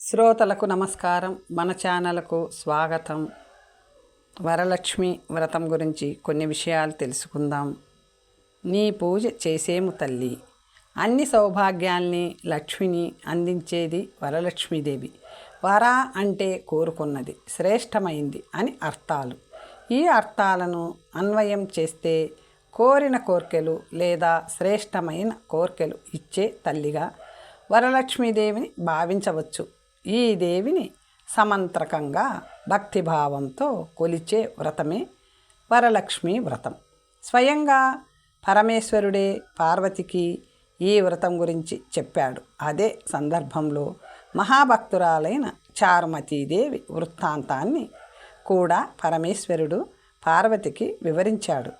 శ్రోతలకు నమస్కారం. మన ఛానల్కు స్వాగతం. వరలక్ష్మి వ్రతం గురించి కొన్ని విషయాలు తెలుసుకుందాం. నీ పూజ చేసేము తల్లి. అన్ని సౌభాగ్యాల్ని లక్ష్మిని అందించేది వరలక్ష్మీదేవి. వర అంటే కోరుకున్నది శ్రేష్టమైంది అని అర్థాలు. ఈ అర్థాలను అన్వయం చేస్తే కోరిన కోర్కెలు లేదా శ్రేష్టమైన కోర్కెలు ఇచ్చే తల్లిగా వరలక్ష్మీదేవిని భావించవచ్చు. ఈ దేవిని సమంత్రకంగా భక్తిభావంతో కొలిచే వ్రతమే వరలక్ష్మి వ్రతం. స్వయంగా పరమేశ్వరుడే పార్వతికి ఈ వ్రతం గురించి చెప్పాడు. అదే సందర్భంలో మహాభక్తురాలైన చారుమతీదేవి వృత్తాంతాన్ని కూడా పరమేశ్వరుడు పార్వతికి వివరించాడు.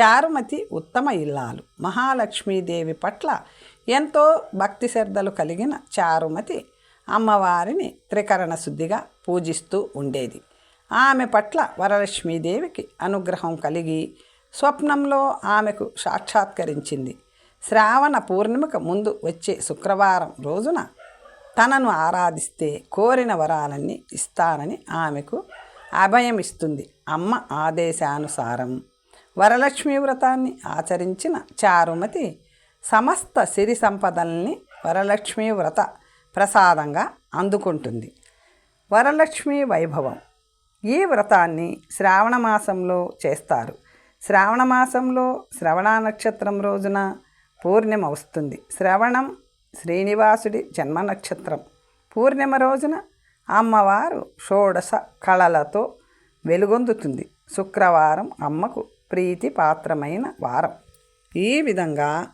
చారుమతి ఉత్తమ ఇల్లాలు. మహాలక్ష్మీదేవి పట్ల ఎంతో భక్తి శ్రద్ధలు కలిగిన చారుమతి అమ్మవారిని త్రికరణ శుద్ధిగా పూజిస్తూ ఉండేది. ఆమె పట్ల వరలక్ష్మీదేవికి అనుగ్రహం కలిగి స్వప్నంలో ఆమెకు సాక్షాత్కరించింది. శ్రావణ పూర్ణిమకు ముందు వచ్చే శుక్రవారం రోజున తనను ఆరాధిస్తే కోరిన వరాలన్నీ ఇస్తానని ఆమెకు అభయమిస్తుంది అమ్మ ఆదేశానుసారం వరలక్ష్మి వ్రతాన్ని ఆచరించిన చారుమతి సమస్త సిరి సంపదల్ని వరలక్ష్మి వ్రత ప్రసాదంగా అందుకుంటుంది. వరలక్ష్మి వైభవం. ఈ వ్రతాన్ని శ్రావణ మాసంలో చేస్తారు. శ్రావణ మాసంలో శ్రవణ నక్షత్రం రోజున పూర్ణిమ వస్తుంది. శ్రవణం శ్రీనివాసుడి జన్మ నక్షత్రం. పూర్ణిమ రోజున అమ్మవారు షోడశ కళలతో వెలుగొందుతుంది. శుక్రవారం అమ్మకు ప్రీతి పాత్రమైన వారం. ఈ విధంగా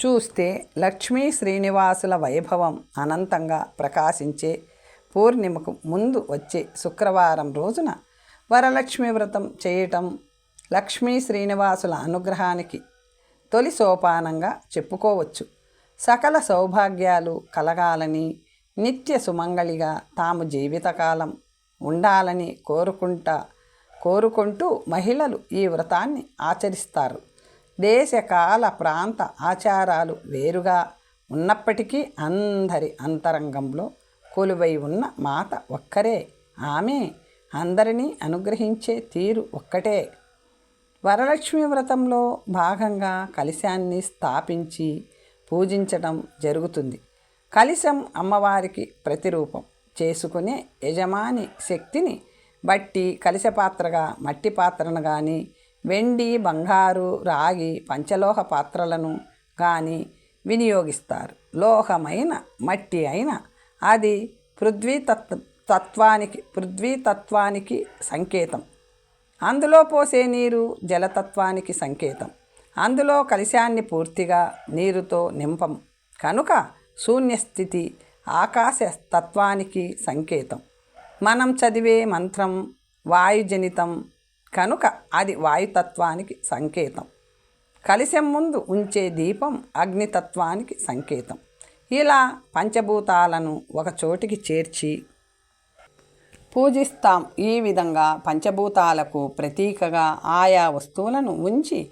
చూస్తే లక్ష్మీ శ్రీనివాసుల వైభవం అనంతంగా ప్రకాశించే పూర్ణిమకు ముందు వచ్చే శుక్రవారం రోజున వరలక్ష్మి వ్రతం చేయటం లక్ష్మీ శ్రీనివాసుల అనుగ్రహానికి తొలి సోపానంగా చెప్పుకోవచ్చు. సకల సౌభాగ్యాలు కలగాలని నిత్య సుమంగళిగా తాము జీవితకాలం ఉండాలని కోరుకుంటా కోరుకుంటూ మహిళలు ఈ వ్రతాన్ని ఆచరిస్తారు. దేశకాల ప్రాంత ఆచారాలు వేరుగా ఉన్నప్పటికీ అందరి అంతరంగంలో కొలువై ఉన్న మాత ఒక్కరే. ఆమె అందరినీ అనుగ్రహించే తీరు ఒక్కటే. వరలక్ష్మి వ్రతంలో భాగంగా కలశాన్ని స్థాపించి పూజించడం జరుగుతుంది. కలశం అమ్మవారికి ప్రతిరూపం చేసుకునే యజమాని శక్తిని బట్టి కలశ పాత్రగా మట్టి పాత్రను కానీ వెండి బంగారు రాగి పంచలోహ పాత్రలను కానీ వినియోగిస్తారు. లోహమైన మట్టి అయిన అది పృథ్వీ తత్వ తత్వానికి పృథ్వీ తత్వానికి సంకేతం. అందులో పోసే నీరు జలతత్వానికి సంకేతం. అందులో కలశాన్ని పూర్తిగా నీరుతో నింపం కనుక శూన్యస్థితి ఆకాశ తత్వానికి సంకేతం. మనం చదివే మంత్రం వాయుజనితం కనుక అది వాయుతత్వానికి సంకేతం. కలిసే ముందు ఉంచే దీపం అగ్నితత్వానికి సంకేతం. ఇలా పంచభూతాలను ఒక చోటికి చేర్చి పూజిస్తాం. ఈ విధంగా పంచభూతాలకు ప్రతీకగా ఆయా వస్తువులను ఉంచి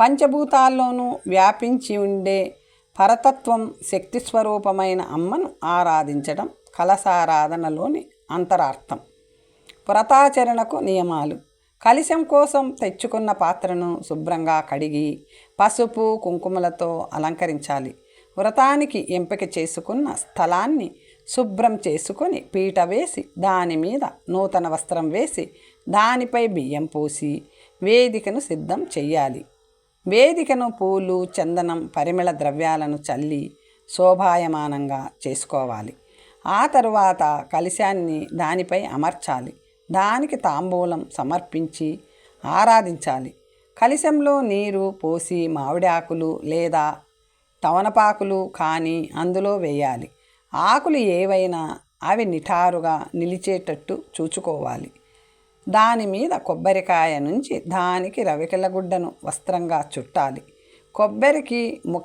పంచభూతాల్లోనూ వ్యాపించి ఉండే పరతత్వం శక్తి స్వరూపమైన అమ్మను ఆరాధించడం కలసారాధనలోని అంతరార్థం. వ్రతాచరణకు నియమాలు. కలిశం కోసం తెచ్చుకున్న పాత్రను శుభ్రంగా కడిగి పసుపు కుంకుమలతో అలంకరించాలి. వ్రతానికి ఎంపిక చేసుకున్న స్థలాన్ని శుభ్రం చేసుకొని పీట వేసి దాని మీద నూతన వస్త్రం వేసి దానిపై బియ్యం పోసి వేదికను సిద్ధం చెయ్యాలి. వేదికను పూలు చందనం పరిమళ ద్రవ్యాలను చల్లి శోభాయమానంగా చేసుకోవాలి. ఆ తరువాత కలశాన్ని దానిపై అమర్చాలి. దానికి తాంబూలం సమర్పించి ఆరాధించాలి. కలిశంలో నీరు పోసి మామిడి ఆకులు లేదా తవనపాకులు కానీ అందులో వేయాలి. ఆకులు ఏవైనా అవి నిఠారుగా నిలిచేటట్టు చూచుకోవాలి. దాని మీద కొబ్బరికాయ నుంచి దానికి రవికెలగుడ్డను వస్త్రంగా చుట్టాలి. కొబ్బరికి ముఖ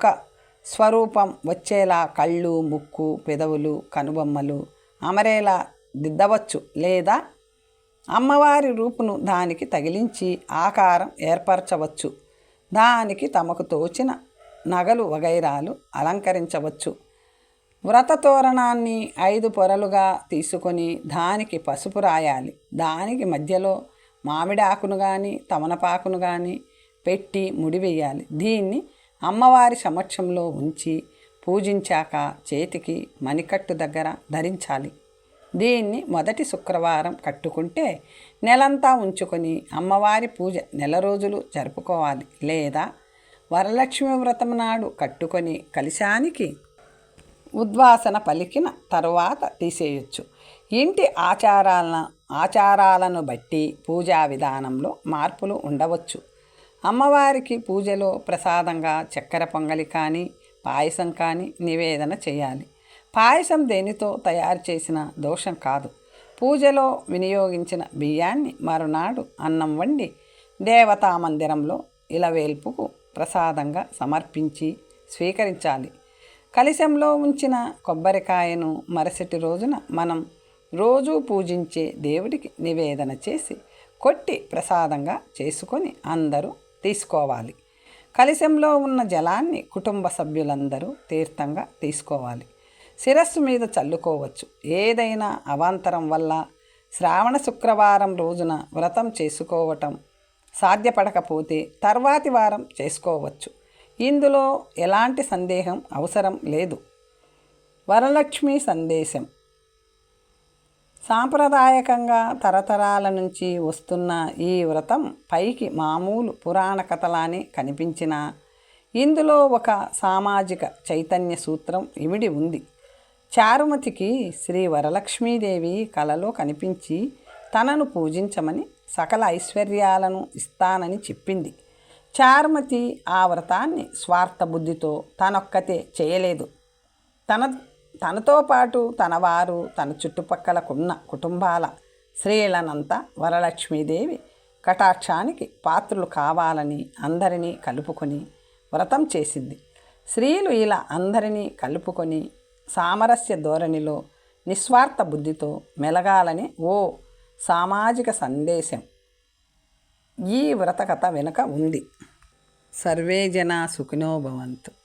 స్వరూపం వచ్చేలా కళ్ళు ముక్కు పెదవులు కనుబొమ్మలు అమరేలా దిద్దవచ్చు లేదా అమ్మవారి రూపును దానికి తగిలించి ఆకారం ఏర్పరచవచ్చు. దానికి తమకు తోచిన నగలు వగైరాలు అలంకరించవచ్చు. వ్రత తోరణాన్ని ఐదు పొరలుగా తీసుకొని దానికి పసుపు రాయాలి. దానికి మధ్యలో మామిడాకును కానీ తమనపాకును కానీ పెట్టి ముడివేయాలి దీన్ని అమ్మవారి సమక్షంలో ఉంచి పూజించాక చేతికి మణికట్టు దగ్గర ధరించాలి. దీన్ని మొదటి శుక్రవారం కట్టుకుంటే నెలంతా ఉంచుకొని అమ్మవారి పూజ నెల రోజులు జరుపుకోవాలి. లేదా వరలక్ష్మి వ్రతం నాడు కట్టుకొని కలిశానికి ఉద్వాసన పలికిన తరువాత తీసేయొచ్చు. ఇంటి ఆచారాలను ఆచారాలను బట్టి పూజా విధానంలో మార్పులు ఉండవచ్చు. అమ్మవారికి పూజలో ప్రసాదంగా చక్కెర పొంగలి కానీ పాయసం కానీ నివేదన చేయాలి. పాయసం దేనితో తయారు చేసిన దోషం కాదు. పూజలో వినియోగించిన బియ్యాన్ని మరునాడు అన్నం వండి దేవతా మందిరంలో ఇలవేల్పుకు ప్రసాదంగా సమర్పించి స్వీకరించాలి. కలిశంలో ఉంచిన కొబ్బరికాయను మరుసటి రోజున మనం రోజూ పూజించే దేవుడికి నివేదన చేసి కొట్టి ప్రసాదంగా చేసుకొని అందరూ తీసుకోవాలి. కలిశంలో ఉన్న జలాన్ని కుటుంబ సభ్యులందరూ తీర్థంగా తీసుకోవాలి. శిరస్సు మీద చల్లుకోవచ్చు. ఏదైనా అవాంతరం వల్ల శ్రావణ శుక్రవారం రోజున వ్రతం చేసుకోవటం సాధ్యపడకపోతే తర్వాతి వారం చేసుకోవచ్చు. ఇందులో ఎలాంటి సందేహం అవసరం లేదు. వరలక్ష్మి సందేశం. సాంప్రదాయకంగా తరతరాల నుంచి వస్తున్న ఈ వ్రతం పైకి మామూలు పురాణ కథలానే కనిపించిన ఇందులో ఒక సామాజిక చైతన్య సూత్రం ఇమిడి ఉంది. చారుమతికి శ్రీ వరలక్ష్మీదేవి కలలో కనిపించి తనను పూజించమని సకల ఐశ్వర్యాలను ఇస్తానని చెప్పింది. చారుమతి ఆ వ్రతాన్ని స్వార్థ బుద్ధితో తనొక్కతే చేయలేదు. తన తనతో పాటు తన వారు తన చుట్టుపక్కలకున్న కుటుంబాల స్త్రీలనంతా వరలక్ష్మీదేవి కటాక్షానికి పాత్రులు కావాలని అందరినీ కలుపుకొని వ్రతం చేసింది. స్త్రీలు ఇలా అందరినీ కలుపుకొని సామరస్య ధోరణిలో నిస్వార్థ బుద్ధితో మెలగాలని ఓ సామాజిక సందేశం. ఈ వ్రతకథ వెనుక ఉంది. సర్వే జనా సుఖినో భవంతు.